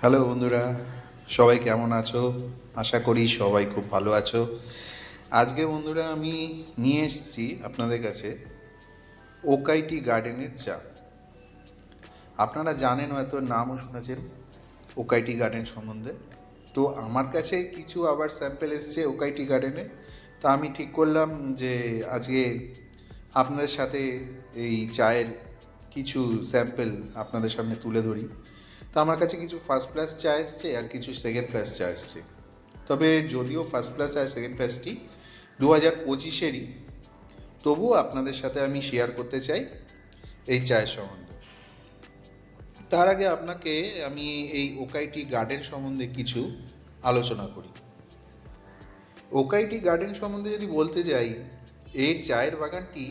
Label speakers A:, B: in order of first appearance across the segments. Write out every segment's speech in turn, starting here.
A: Hello বন্ধুরা, সবাই কেমন আছো? আশা করি সবাই খুব ভালো আছো। আজকে বন্ধুরা আমি নিয়ে এসেছি আপনাদের কাছে ওকাইটি গার্ডেনের চা। আপনারা জানেন হয়তো নামও শুনেছেন ওকাইটি গার্ডেন সম্বন্ধে। তো আমার কাছে কিছু আবার স্যাম্পেল এসছে ওকাইটি গার্ডেনের তো আমি ঠিক করলাম যে আজকে আপনাদের সাথে এই চায়ের কিছু স্যাম্পেল আপনাদের সামনে তুলে ধরি। তো আমার কাছে কিছু ফার্স্ট ক্লাস চা এসছে আর কিছু সেকেন্ড ক্লাস চা এসছে। তবে যদিও ফার্স্ট ক্লাস আর সেকেন্ড ক্লাসটি দু হাজার পঁচিশেরই, তবুও আপনাদের সাথে আমি শেয়ার করতে চাই এই চায়ের সম্বন্ধে। তার আগে আপনাকে আমি এই ওকাইটি গার্ডেন সম্বন্ধে কিছু আলোচনা করি। ওকাইটি গার্ডেন সম্বন্ধে যদি বলতে যাই, এর চায়ের বাগানটি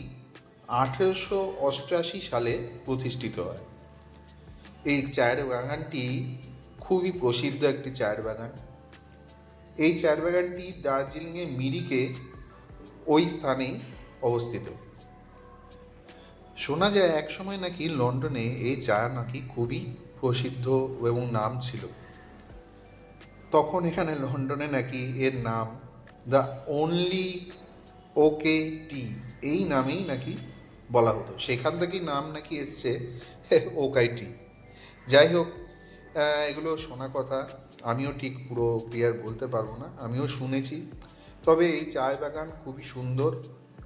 A: আঠেরোশো অষ্টআশি সালে প্রতিষ্ঠিত হয়। এই চায়ের বাগানটি খুবই প্রসিদ্ধ একটি চায়ের বাগান। এই চায়ের বাগানটি দার্জিলিংয়ে মিরিকে ওই স্থানেই অবস্থিত। শোনা যায় এক সময় নাকি লন্ডনে এই চা নাকি খুবই প্রসিদ্ধ এবং নাম ছিল। তখন এখানে লন্ডনে নাকি এর নাম দ্য অনলি ওকে টি এই নামেই নাকি বলা হতো। সেখান থেকেই নাম নাকি এসছে ওকাই টি যাই হোক এগুলো শোনা কথা। আমিও ঠিক পুরো ক্লিয়ার বলতে পারব না। আমিও শুনেছি। তবে এই চায় বাগান খুবই সুন্দর।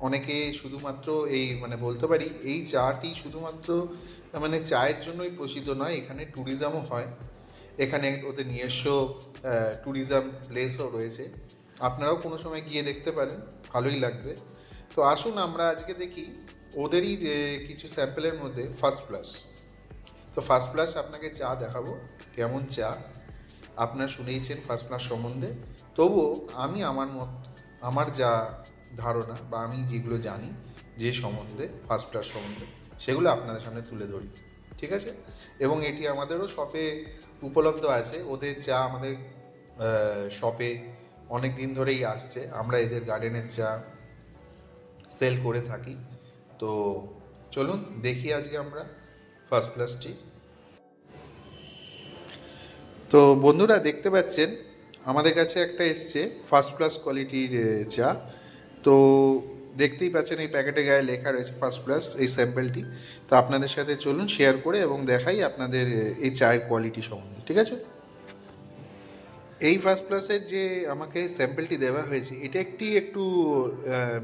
A: অনেকে শুধুমাত্র এই মানে বলতে পারি, এই চাটি শুধুমাত্র মানে চায়ের জন্যই প্রসিদ্ধ নয়, এখানে ট্যুরিজমও হয়। এখানে ওদের নিজস্ব ট্যুরিজম প্লেসও রয়েছে। আপনারাও কোনো সময় গিয়ে দেখতে পারেন, ভালোই লাগবে। তো আসুন আমরা আজকে দেখি, ওদেরই কিছু স্যাম্পেলের মধ্যে ফার্স্ট ক্লাস তো ফার্স্ট ক্লাস আপনাকে চা দেখাবো, কেমন চা? আপনারা শুনেইছেন ফার্স্ট ক্লাস সম্বন্ধে। তবুও আমি আমার মত, আমার যা ধারণা বা আমি যেগুলো জানি যে সম্বন্ধে ফার্স্ট ক্লাস সম্বন্ধে, সেগুলো আপনাদের সামনে তুলে ধরি, ঠিক আছে? এবং এটি আমাদেরও শপে উপলব্ধ আছে। ওদের চা আমাদের শপে অনেক দিন ধরেই আসছে। আমরা এদের গার্ডেনের চা সেল করে থাকি। তো চলুন দেখি আজকে আমরা। ফার্স্ট ক্লাসটি তো বন্ধুরা দেখতে পাচ্ছেন, আমাদের কাছে একটা এসছে ফার্স্ট ক্লাস কোয়ালিটির চা। তো দেখতেই পাচ্ছেন এই প্যাকেটে গায়ে লেখা রয়েছে ফার্স্ট ক্লাস এই স্যাম্পেলটি। তো আপনাদের সাথে চলুন শেয়ার করে এবং দেখাই আপনাদের এই চায়ের কোয়ালিটি সম্বন্ধে, ঠিক আছে? এই ফার্স্ট প্লাসের যে আমাকে স্যাম্পেলটি দেওয়া হয়েছে, এটা একটি একটু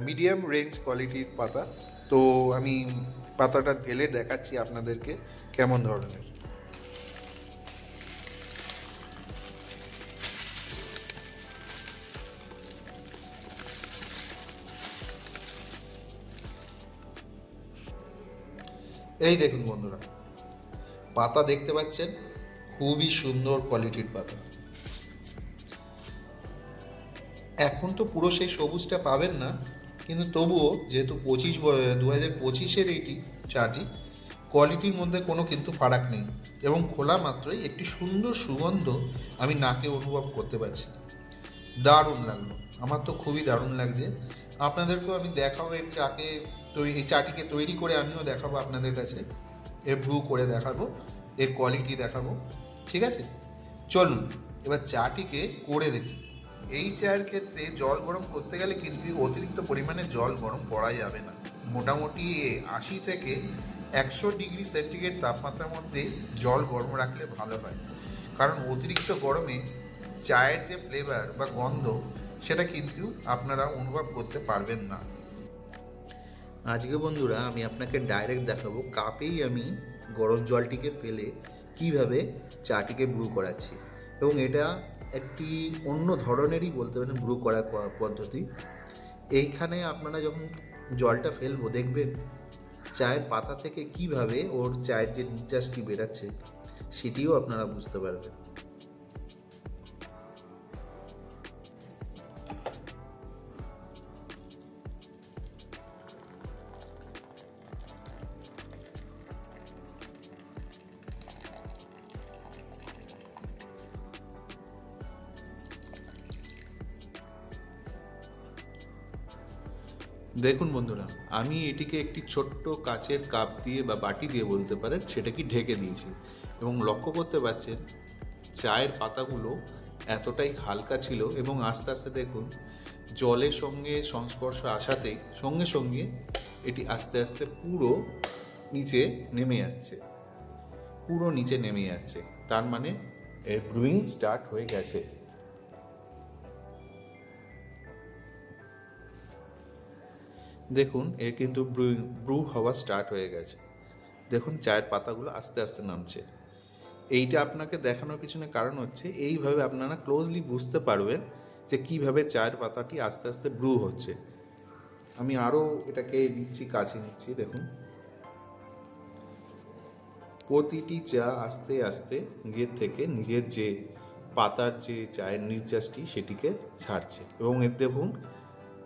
A: মিডিয়াম রেঞ্জ কোয়ালিটির পাতা। তো আমি পাতাটা ঢেলে দেখাচ্ছি আপনাদেরকে কেমন ধরনের। এই দেখুন বন্ধুরা, পাতা দেখতে পাচ্ছেন, খুবই সুন্দর কোয়ালিটির পাতা। এখন তো পুরো সেই সবুজটা পাবেন না কিন্তু তবুও যেহেতু পঁচিশ দু হাজার পঁচিশের এইটি চাটি কোয়ালিটির মধ্যে কোনো কিন্তু ফারাক নেই এবং খোলা মাত্রই একটি সুন্দর সুগন্ধ আমি নাকে অনুভব করতে পারছি। দারুণ লাগল। আমার তো খুবই দারুণ লাগছে। আপনাদেরকেও আমি দেখাবো এর চাকে তৈরি এই চাটিকে তৈরি করে আমিও দেখাবো আপনাদের কাছে। এর ব্রু করে দেখাবো, এর কোয়ালিটি দেখাবো। ঠিক আছে? চলুন, এবার চাটিকে করে দেখি। এই চায়ের ক্ষেত্রে জল গরম করতে গেলে কিন্তু অতিরিক্ত পরিমাণে জল গরম করা যাবে না। মোটামুটি আশি থেকে একশো ডিগ্রি সেন্টিগ্রেড তাপমাত্রার মধ্যে জল গরম রাখলে ভালো হয়। কারণ অতিরিক্ত গরমে চায়ের যে ফ্লেভার বা গন্ধ, সেটা কিন্তু আপনারা অনুভব করতে পারবেন না।
B: আজকে বন্ধুরা, আমি আপনাকে ডাইরেক্ট দেখাবো কাপেই আমি গরম জলটিকে ফেলে কীভাবে চাটিকে ব্রু করাচ্ছি। এবং এটা একটি অন্য ধরনেরই বলতে পারেন ব্রু করা পদ্ধতি। এইখানে আপনারা যখন জলটা ফেলব, দেখবেন চায়ের পাতা থেকে কীভাবে ওর চায়ের যে নির্যাসটি বেরাচ্ছে, সেটিও আপনারা বুঝতে পারবেন।
A: দেখুন বন্ধুরা, আমি এটিকে একটি ছোট্ট কাচের কাপ দিয়ে বা বাটি দিয়ে বলতে পারেন সেটা কি ঢেকে দিয়েছি। এবং লক্ষ্য করতে পারছেন
B: চায়ের পাতাগুলো এতটাই হালকা ছিল এবং আস্তে আস্তে দেখুন, জলের সঙ্গে সংস্পর্শ আসাতেই সঙ্গে সঙ্গে এটি আস্তে আস্তে পুরো নিচে নেমে যাচ্ছে। পুরো নিচে নেমে যাচ্ছে। তার মানে এর ব্রুইং স্টার্ট হয়ে গেছে। দেখুন, এর কিন্তু ব্রু হওয়া স্টার্ট হয়ে গেছে। দেখুন, চায়ের পাতাগুলো আস্তে আস্তে নামছে। এইটা আপনাকে দেখানোর পিছনে কারণ হচ্ছে, এইভাবে আপনারা ক্লোজলি বুঝতে পারবেন যে কীভাবে চায়ের পাতাটি আস্তে আস্তে ব্রু হচ্ছে। আমি আরও এটাকে নিচ্ছি কাছে নিচ্ছি, দেখুন। প্রতিটি চা আস্তে আস্তে নিজের থেকে নিজের যে পাতার যে চায়ের নির্যাসটি, সেটিকে ছাড়ছে। এবং এর দেখুন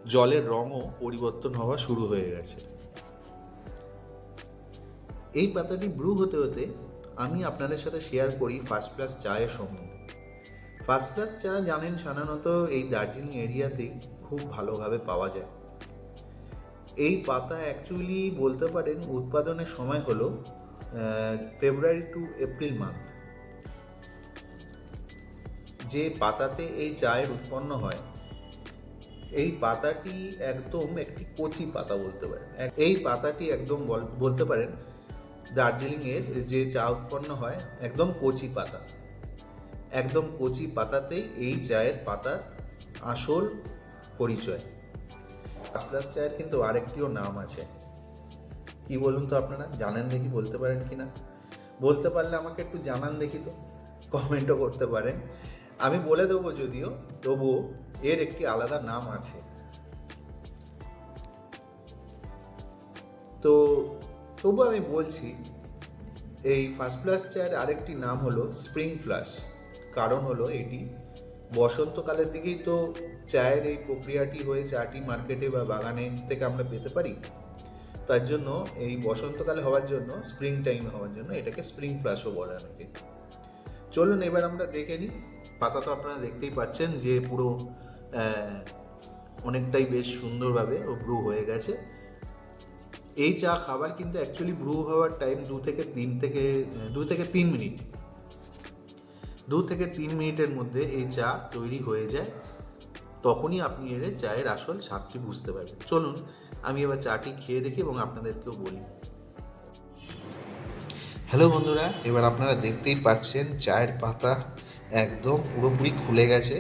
B: জলের রঙও পরিবর্তন হওয়া শুরু হয়ে গেছে। এই পাতাটি ব্রু হতে হতে আমি আপনাদের সাথে শেয়ার করি ফার্স্ট ক্লাস চায়ের সম্বন্ধে। ফার্স্ট ক্লাস চা জানেন সাধারণত এই দার্জিলিং এরিয়াতেই খুব ভালোভাবে পাওয়া যায়। এই পাতা অ্যাকচুয়ালি বলতে পারেন উৎপাদনের সময় হলো ফেব্রুয়ারি টু এপ্রিল মান্থ যে পাতাতে এই চায়ের উৎপন্ন হয় এই পাতাটি একদম একটি কচি পাতা বলতে পারেন। এই পাতাটি একদম বল- বলতে পারেন দার্জিলিংয়ের যে চা উৎপন্ন হয়, একদম কচি পাতা। একদম কচি পাতাতেই এই চায়ের পাতার আসল পরিচয়। ফার্স্ট ক্লাস চায়ের কিন্তু আরেকটিও নাম আছে। কি বলুন তো আপনারা? জানেন দেখি বলতে পারেন কি না বলতে পারলে আমাকে একটু জানান দেখি তো। কমেন্টও করতে পারেন। আমি বলে দেবো যদিও, তবুও এর একটি আলাদা নাম আছে। তো তবু আমি বলছি, এই ফার্স্ট ফ্লাশ চায়ের আরেকটি নাম হলো স্প্রিং ফ্লাশ কারণ হলো এটি বসন্তকালের দিকেই তো চায়ের এই প্রক্রিয়াটি হয়ে চাটি মার্কেটে বা বাগানে থেকে আমরা পেতে পারি। তার জন্য এই বসন্তকালে হওয়ার জন্য স্প্রিং টাইম হওয়ার জন্য এটাকে স্প্রিং ফ্লাশও বলে অনেকে। চলুন এবার আমরা দেখে নিই। পাতা তো আপনারা দেখতেই পাচ্ছেন যে পুরো অনেকটাই বেশ সুন্দরভাবে ও ব্রু হয়ে গেছে। এই চা খাবার কিন্তু অ্যাকচুয়ালি ব্রু হওয়ার টাইম দু থেকে তিন থেকে, দু থেকে তিন মিনিট দু থেকে তিন মিনিটের মধ্যে এই চা তৈরি হয়ে যায়। তখনই আপনি এর চায়ের আসল স্বাদটি বুঝতে পারবেন। চলুন, আমি এবার চাটি খেয়ে দেখি এবং আপনাদেরকেও বলি।
A: হ্যালো বন্ধুরা, এবার আপনারা দেখতেই পাচ্ছেন, চায়ের পাতা একদম পুরোপুরি খুলে গেছে।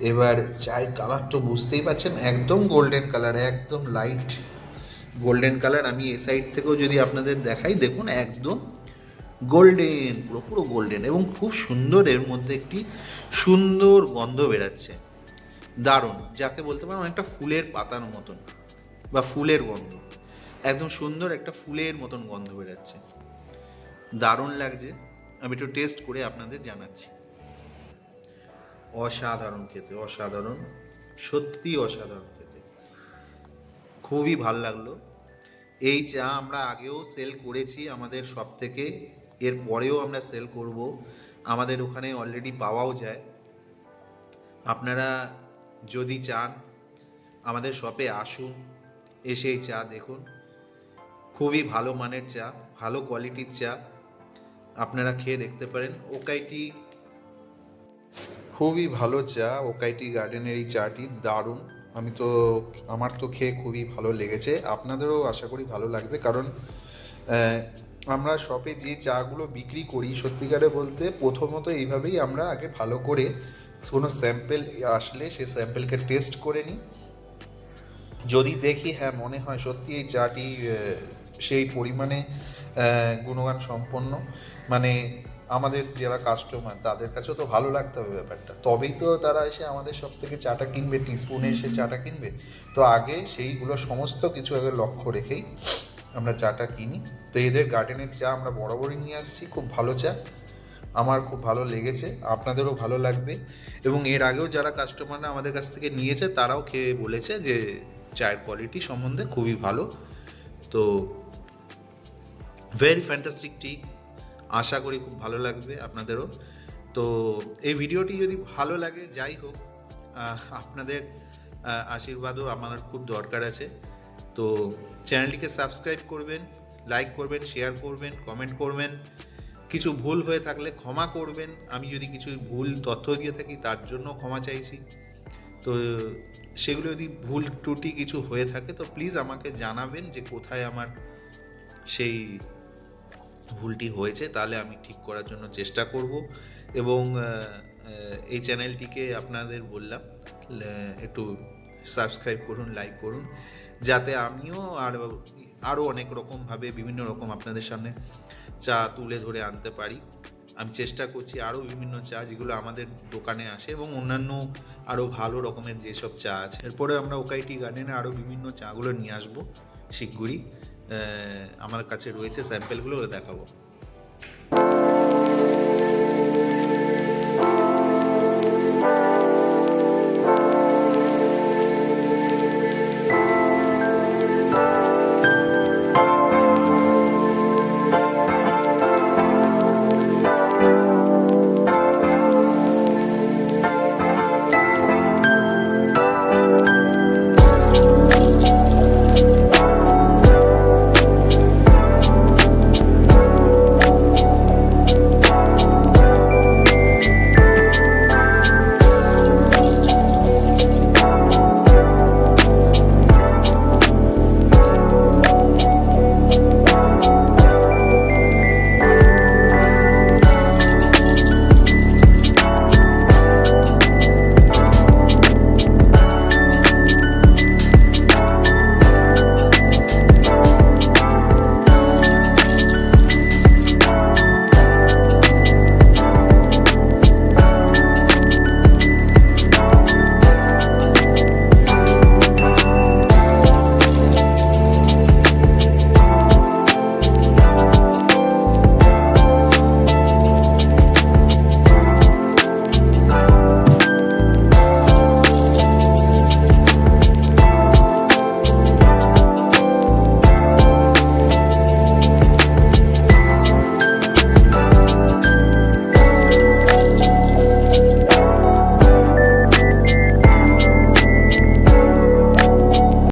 A: এবার চায়ের কালার তো বুঝতেই পাচ্ছেন একদম গোল্ডেন কালার একদম লাইট গোল্ডেন কালার আমি এ সাইড থেকেও যদি আপনাদের দেখাই, দেখুন একদম গোল্ডেন পুরো পুরো গোল্ডেন এবং খুব সুন্দর এর মধ্যে একটি সুন্দর গন্ধ বেরাচ্ছে। দারুণ, যাকে বলতে পারেন অনেকটা ফুলের পাতার মতন বা ফুলের গন্ধ। একদম সুন্দর একটা ফুলের মতন গন্ধ বেরাচ্ছে। দারুণ লাগছে। আমি একটু টেস্ট করে আপনাদের জানাচ্ছি। অসাধারণ খেতে, অসাধারণ সত্যি অসাধারণ খেতে। খুবই ভালো লাগল। এই চা আমরা আগেও সেল করেছি আমাদের সব থেকে এর পরেও আমরা সেল করব। আমাদের ওখানে অলরেডি পাওয়াও যায়। আপনারা যদি চান, আমাদের শপে আসুন, এসে এই চা দেখুন। খুবই ভালো মানের চা, ভালো কোয়ালিটির চা। আপনারা খেয়ে দেখতে পারেন। ওকাইটি খুবই ভালো চা ওকাইটি গার্ডেনের এই চাটি দারুণ। আমি তো, আমার তো খেয়ে খুবই ভালো লেগেছে। আপনাদেরও আশা করি ভালো লাগবে, কারণ আমরা শপে যে চাগুলো বিক্রি করি, সত্যিকারে বলতে প্রথমত এইভাবেই আমরা আগে ভালো করে কোনো স্যাম্পেল আসলে সে স্যাম্পেলকে টেস্ট করে নিই। যদি দেখি হ্যাঁ মনে হয় সত্যি এই চাটি সেই পরিমাণে গুণগান সম্পন্ন মানে আমাদের যারা কাস্টমার তাদের কাছেও তো ভালো লাগতে হবে ব্যাপারটা। তবেই তো তারা এসে আমাদের সব থেকে চাটা কিনবে টিস্পুনে এসে চাটা কিনবে। তো আগে সেইগুলো সমস্ত কিছু আগে লক্ষ্য রেখেই আমরা চাটা কিনি। তো এদের গার্ডেনের চা আমরা বরাবরই নিয়ে আসছি খুব ভালো চা। আমার খুব ভালো লেগেছে আপনাদেরও ভালো লাগবে। এবং এর আগেও যারা কাস্টমাররা আমাদের কাছ থেকে নিয়েছে তারাও খেয়ে বলেছে যে চায়ের কোয়ালিটি সম্বন্ধে খুবই ভালো। তো ভেরি ফ্যান্টাস্টিক টি আশা করি খুব ভালো লাগবে আপনাদেরও। তো এই ভিডিওটি যদি ভালো লাগে, যাই হোক আপনাদের আশীর্বাদও আমার খুব দরকার আছে। তো চ্যানেলটিকে সাবস্ক্রাইব করবেন, লাইক করবেন, শেয়ার করবেন, কমেন্ট করবেন। কিছু ভুল হয়ে থাকলে ক্ষমা করবেন। আমি যদি কিছু ভুল তথ্য দিয়ে থাকি, তার জন্য ক্ষমা চাইছি। তো সেগুলো যদি ভুল ত্রুটি কিছু হয়ে থাকে, তো প্লিজ আমাকে জানাবেন যে কোথায় আমার সেই ভুলটি হয়েছে তাহলে আমি ঠিক করার জন্য চেষ্টা করব এবং এই চ্যানেলটিকে আপনাদের বললাম একটু সাবস্ক্রাইব করুন লাইক করুন যাতে আমিও আর আরও অনেক রকমভাবে বিভিন্ন রকম আপনাদের সামনে চা তুলে ধরে আনতে পারি। আমি চেষ্টা করছি আরও বিভিন্ন চা যেগুলো আমাদের দোকানে আসে এবং অন্যান্য আরও ভালো রকমের যেসব চা আছে। এরপরে আমরা ওকাইটি গার্ডেনে আরও বিভিন্ন চাগুলো নিয়ে আসব আহ, আমার কাছে রয়েছে স্যাম্পেলগুলো দেখাবো।